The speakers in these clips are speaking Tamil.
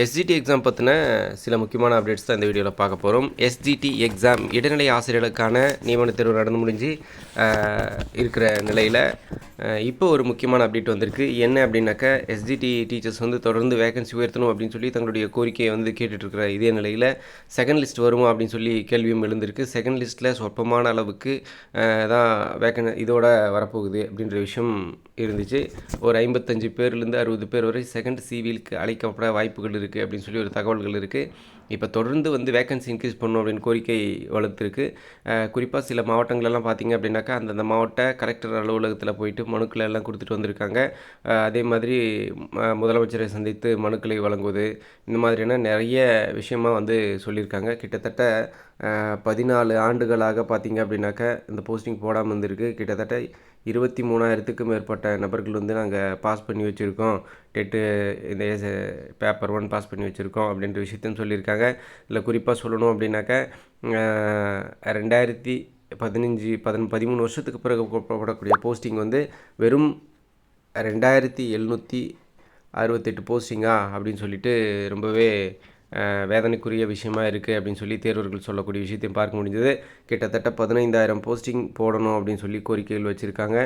எஸ்ஜிடி எக்ஸாம் பற்றின சில முக்கியமான அப்டேட்ஸ் தான் இந்த வீடியோவில் பார்க்க போகிறோம் எஸ்ஜிடி எக்ஸாம் இடைநிலை ஆசிரியர்களுக்கான நியமன தேர்வு நடந்து முடிஞ்சு இருக்கிற நிலையில் இப்போ ஒரு முக்கியமான அப்டேட் வந்திருக்கு. என்ன அப்படின்னாக்கா எஸ்ஜிடி டீச்சர்ஸ் வந்து தொடர்ந்து வேகன்சி உயர்த்தணும் அப்படின்னு சொல்லி தங்களுடைய கோரிக்கையை வந்து கேட்டுட்ருக்கிற இதே நிலையில் செகண்ட் லிஸ்ட் வருமா அப்படின்னு சொல்லி கேள்வியும் எழுந்திருக்கு. செகண்ட் லிஸ்ட்டில் சொற்பமான அளவுக்கு தான் வேகன் இதோட வரப்போகுது அப்படின்ற விஷயம் இருந்துச்சு. ஒரு ஐம்பத்தஞ்சு பேர்லேருந்து அறுபது பேர் வரை செகண்ட் சிவிலுக்கு அழைக்கப்பட வாய்ப்புகள் இருக்குது அப்படின்னு சொல்லி ஒரு தகவல்கள் இருக்குது இப்போ தொடர்ந்து வந்து வேகன்சி இன்க்ரீஸ் பண்ணணும் அப்படின்னு கோரிக்கை வளர்த்துருக்கு. குறிப்பாக சில மாவட்டங்களெல்லாம் பார்த்தீங்க அப்படின்னாக்கா அந்தந்த மாவட்ட கலெக்டர் அலுவலகத்தில் போயிட்டு மனுக்களை எல்லாம் கொடுத்துட்டு வந்திருக்காங்க. அதே மாதிரி முதலமைச்சரை சந்தித்து மனுக்களை வழங்குவது இந்த மாதிரியான நிறைய விஷயமா வந்து சொல்லியிருக்காங்க. கிட்டத்தட்ட பதினாலு ஆண்டுகளாக பார்த்தீங்க அப்படின்னாக்கா இந்த போஸ்டிங் போடாமல் இருந்திருக்கு. கிட்டத்தட்ட இருபத்தி மூணாயிரத்துக்கும் மேற்பட்ட நபர்கள் வந்து நாங்கள் பாஸ் பண்ணி வச்சுருக்கோம். டெட்டு இந்த பேப்பர் ஒன் பாஸ் பண்ணி வச்சுருக்கோம் அப்படின்ற விஷயத்தையும் சொல்லியிருக்காங்க. இதில் குறிப்பாக சொல்லணும் அப்படின்னாக்கா ரெண்டாயிரத்தி பதினஞ்சு பதின பதிமூணு வருஷத்துக்கு பிறகு போடக்கூடிய போஸ்டிங் வந்து வெறும் ரெண்டாயிரத்தி எழுநூற்றி அறுபத்தெட்டு போஸ்டிங்கா அப்படின்னு சொல்லிட்டு ரொம்பவே வேதனைக்குரிய விஷயமா இருக்குது அப்படின்னு சொல்லி தேர்வர்கள் சொல்லக்கூடிய விஷயத்தையும் பார்க்க முடிஞ்சது. கிட்டத்தட்ட பதினைந்தாயிரம் போஸ்டிங் போடணும் அப்படின்னு சொல்லி கோரிக்கைகள் வச்சுருக்காங்க.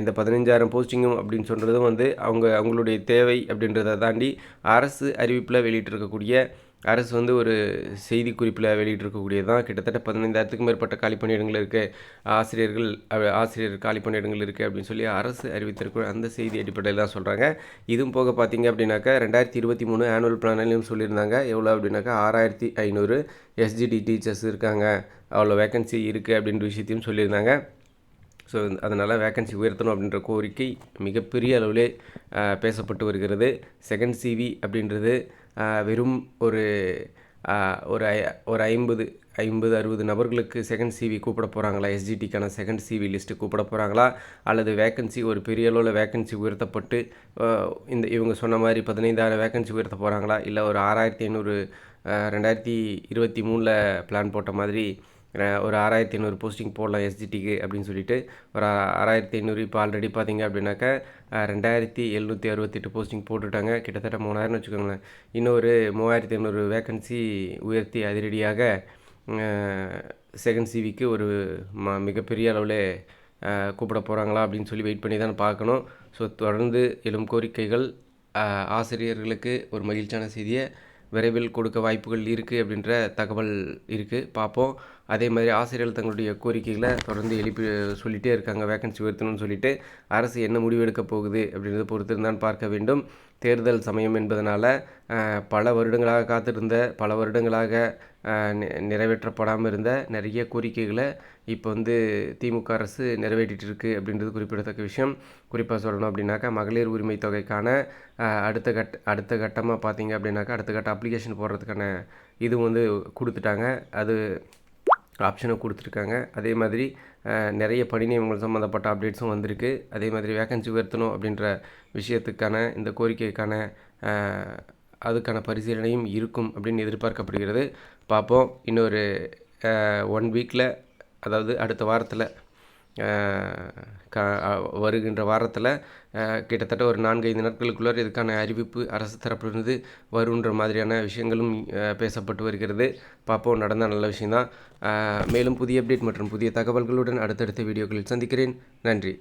இந்த பதினைஞ்சாயிரம் போஸ்டிங்கும் அப்படின்னு சொல்கிறதும் வந்து அவங்க அவங்களுடைய தேவை அப்படின்றத தாண்டி அரசு அறிவிப்பில் வெளியிட்டிருக்கக்கூடிய அரசு வந்து ஒரு செய்தி குறிப்பில் வெளியிட்டிருக்கக்கூடியது தான் கிட்டத்தட்ட பதினைந்தாயிரத்துக்கும் மேற்பட்ட காலி பணியிடங்கள் இருக்குது ஆசிரியர்கள் ஆசிரியர் காலி பணியிடங்கள் இருக்குது அப்படின்னு சொல்லி அரசு அறிவித்திருக்க அந்த செய்தி அடிப்படையில் தான் சொல்கிறாங்க இதுவும் போக பார்த்தீங்க அப்படின்னாக்கா ரெண்டாயிரத்தி இருபத்தி மூணு ஆனுவல் பிளானிலையும் சொல்லியிருந்தாங்க. எவ்வளோ அப்படின்னாக்கா ஆறாயிரத்தி ஐநூறு எஸ்ஜிடி டீச்சர்ஸ் இருக்காங்க. அவ்வளோ வேகன்சி இருக்குது அப்படின்ற விஷயத்தையும் சொல்லியிருந்தாங்க. ஸோ அதனால் வேகன்சி உயர்த்தணும் அப்படின்ற கோரிக்கை மிகப்பெரிய அளவிலே பேசப்பட்டு வருகிறது. செகண்ட் சிவி அப்படின்றது வெறும் ஒரு ஒரு ஐ- ஒரு ஐம்பது ஐம்பது அறுபது நபர்களுக்கு செகண்ட் சிவி கூப்பிட போகிறாங்களா எஸ்ஜிடிக்கான செகண்ட் சிவி லிஸ்ட்டு கூப்பிட போகிறாங்களா அல்லது வேகன்சி ஒரு பெரிய அளவில் வேக்கன்சி உயர்த்தப்பட்டு இந்த இவங்க சொன்ன மாதிரி பதினைந்தாயிரம் வேக்கன்சி உயர்த்த போகிறாங்களா இல்லை ஒரு ஆறாயிரத்தி ஐநூறு ரெண்டாயிரத்தி இருபத்தி மூணில் பிளான் போட்ட மாதிரி ஒரு ஆறாயிரத்தி ஐநூறு போஸ்டிங் போடலாம் எஸ்ஜிடிக்கு அப்படின்னு சொல்லிட்டு. ஒரு ஆறாயிரத்தி ஐநூறு இப்போ ஆல்ரெடி பார்த்தீங்க அப்படின்னாக்கா ரெண்டாயிரத்தி எழுநூற்றி அறுபத்தெட்டு போஸ்டிங் போட்டுட்டாங்க. கிட்டத்தட்ட மூணாயிரம்னு வச்சுக்கோங்களேன். இன்னொரு மூவாயிரத்தி ஐநூறு வேக்கன்சி உயர்த்தி அதிரடியாக செகண்ட் சிவிக்கு ஒரு ம மிகப்பெரிய அளவில் கூப்பிட போகிறாங்களா அப்படின்னு சொல்லி வெயிட் பண்ணி தான் பார்க்கணும். ஸோ தொடர்ந்து எழும் கோரிக்கைகள் ஆசிரியர்களுக்கு ஒரு மகிழ்ச்சியான செய்தியை விரைவில் கொடுக்க வாய்ப்புகள் இருக்குது அப்படின்ற தகவல் இருக்குது பார்ப்போம். அதே மாதிரி ஆசிரியர்கள் தங்களுடைய கோரிக்கைகளை தொடர்ந்து எழுப்பி சொல்லிகிட்டே இருக்காங்க வேகன்சி உயர்த்தணும்னு சொல்லிட்டு அரசு என்ன முடிவெடுக்க போகுது அப்படின்றத பொறுத்து இருந்தான் பார்க்க வேண்டும். தேர்தல் சமயம் என்பதனால் பல வருடங்களாக காத்திருந்த பல வருடங்களாக நிறைவேற்றப்படாமல் இருந்த நிறைய கோரிக்கைகளை இப்போ வந்து திமுக அரசு நிறைவேற்றிட்டு இருக்குது அப்படின்றது குறிப்பிடத்தக்க விஷயம். குறிப்பாக சொல்லணும் அப்படின்னாக்கா மகளிர் உரிமை தொகைக்கான அடுத்த கட்ட அடுத்த கட்டமாக பார்த்தீங்க அப்படின்னாக்கா அடுத்த கட்ட அப்ளிகேஷன் போடுறதுக்கான இதுவும் வந்து கொடுத்துட்டாங்க. அது ஆப்ஷனை கொடுத்துருக்காங்க. அதே மாதிரி நிறைய பணி சம்மந்தப்பட்ட அப்டேட்ஸும் வந்திருக்கு. அதே மாதிரி வேகன்சி உயர்த்தணும் அப்படின்ற விஷயத்துக்கான இந்த கோரிக்கைக்கான அதுக்கான பரிசீலனையும் இருக்கும் அப்படின்னு எதிர்பார்க்கப்படுகிறது. பார்ப்போம். இன்னொரு ஒன் வீக்கில் அதாவது அடுத்த வாரத்தில் க வருகின்ற வாரத்தில் கிட்டத்தட்ட ஒரு நான்கு ஐந்து இதுக்கான அறிவிப்பு அரசு தரப்பிலிருந்து வருன்ற மாதிரியான விஷயங்களும் பேசப்பட்டு வருகிறது. பார்ப்போம் நடந்த நல்ல விஷயந்தான் மேலும் புதிய அப்டேட் மற்றும் புதிய தகவல்களுடன் அடுத்தடுத்த வீடியோக்களில் சந்திக்கிறேன். நன்றி.